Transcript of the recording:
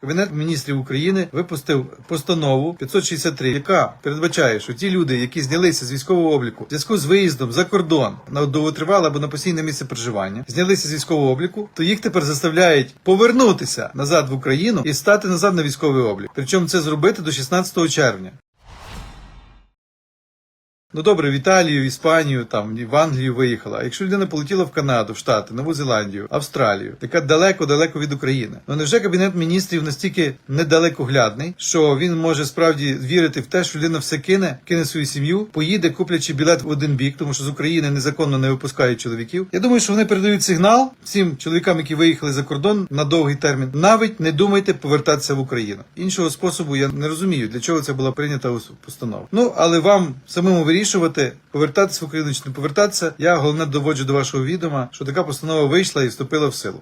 Кабінет міністрів України випустив постанову 563, яка передбачає, що ті люди, які знялися з військового обліку в зв'язку з виїздом за кордон на довготривале або на постійне місце проживання, знялися з військового обліку, то їх тепер заставляють повернутися назад в Україну і стати назад на військовий облік. Причому це зробити до 16 червня. Ну добре, в Італію, Іспанію, там в Англію виїхала. А якщо людина полетіла в Канаду, в Штати, Нову Зеландію, Австралію, яка далеко-далеко від України, ну невже кабінет міністрів настільки недалекоглядний, що він може справді вірити в те, що людина все кине, кине свою сім'ю, поїде, куплячи білет в один бік, тому що з України незаконно не випускають чоловіків. Я думаю, що вони передають сигнал всім чоловікам, які виїхали за кордон на довгий термін. Навіть не думайте повертатися в Україну. Іншого способу я не розумію, для чого це була прийнята постанова. Ну але вам самому вирішувати, повертатися в Україну чи не повертатися. Я головне доводжу до вашого відома, що така постанова вийшла і вступила в силу.